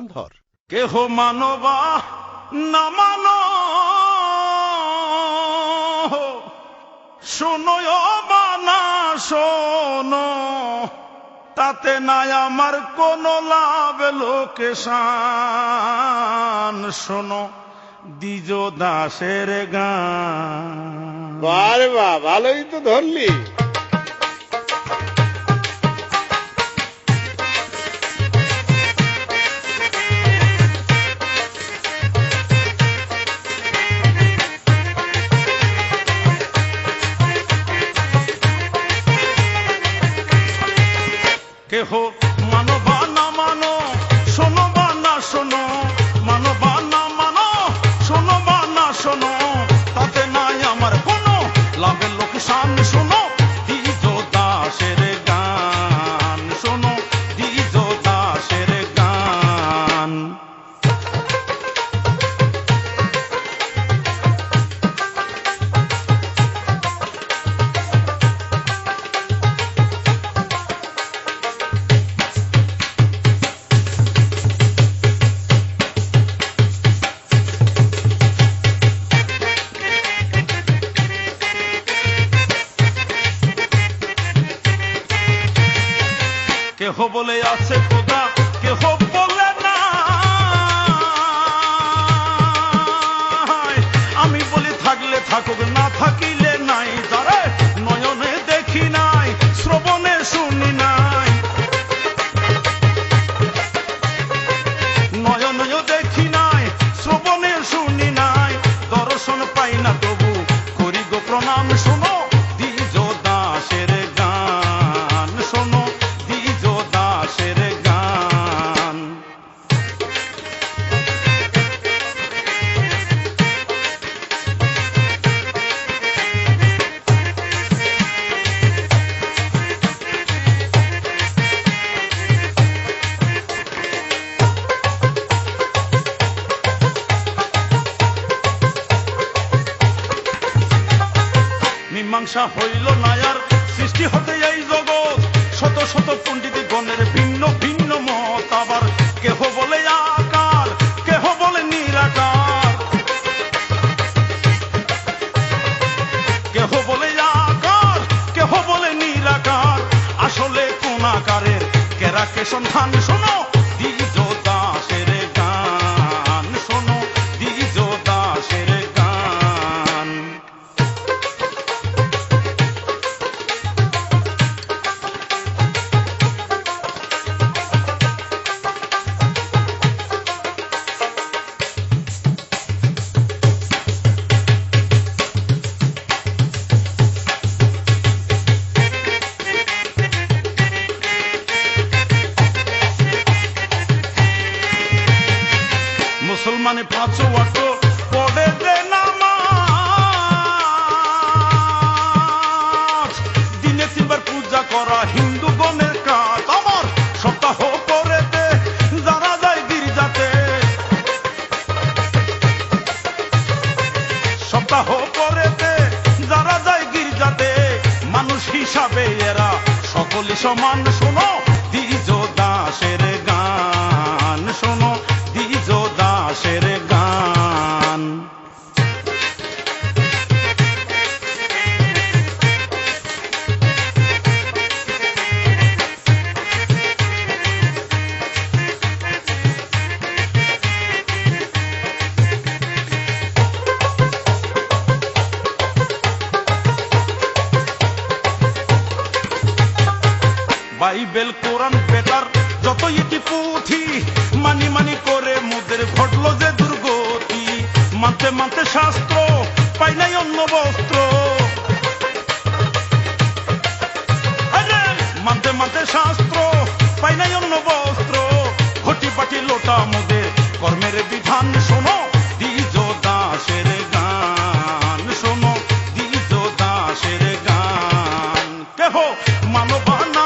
ধর কেহ মানবা না মানো। শোনো বানা শোনো। তাতে নাই আমার কোনো লাভ লোকেশান। শোনো দ্বিজ দাসের গান বারে বা ভালোই তো ধরলি। কেহ মানবা না মানো শোনো বা না শোনো, মানবা না মানো শোনো বা না শোনো, তাতে কেহ বলে আছে খোদা, কেহ বলে না। আমি বলি থাকলে থাকুক, না থাকিলে নাই। যারে নয়নে দেখি নাই, শ্রবণে শুনি নাই। নয়নেও দেখি নাই, শ্রবণে শুনি নাই। দর্শন পাই না তবু, করি গো প্রণাম, শোনো। মীমাংসা হইল নায়ার সৃষ্টি হতে এই জগৎ। শত শত পণ্ডিত গণের ভিন্ন ভিন্ন মত, আবার কেহ বলে আকার, কেহ বলে নিরাকার। কেহ বলে আকার, কেহ বলে নিরাকার। আসলে কোন আকারের কেরাকে সন্ধান শোনো মুসলমানে পাঁচ ওয়াক্ত পড়ে দে দিনে তিনবার পূজা করা হিন্দু গণের কাজ। আমার সপ্তাহ করে দে, যারা যায় গির্জাতে। সপ্তাহ করে দে, যারা যায় গির্জাতে। মানুষ হিসাবে এরা সকলে সমান। শোনো, দ্বিজ দাসের বাইবেল, কোরআন বেটার যত এটি পুঁথি, মানি মানি করে মুদের ঘটলো যে দুর্গতি। মানতে মানতে শাস্ত্র, পাই নাই অন্য বস্ত্র। মানতে মানতে শাস্ত্র, পাই নাই অন্য বস্ত্র। ঘটি পাটি লোটা মুদের কর্মের বিধান, শোনো মানবানা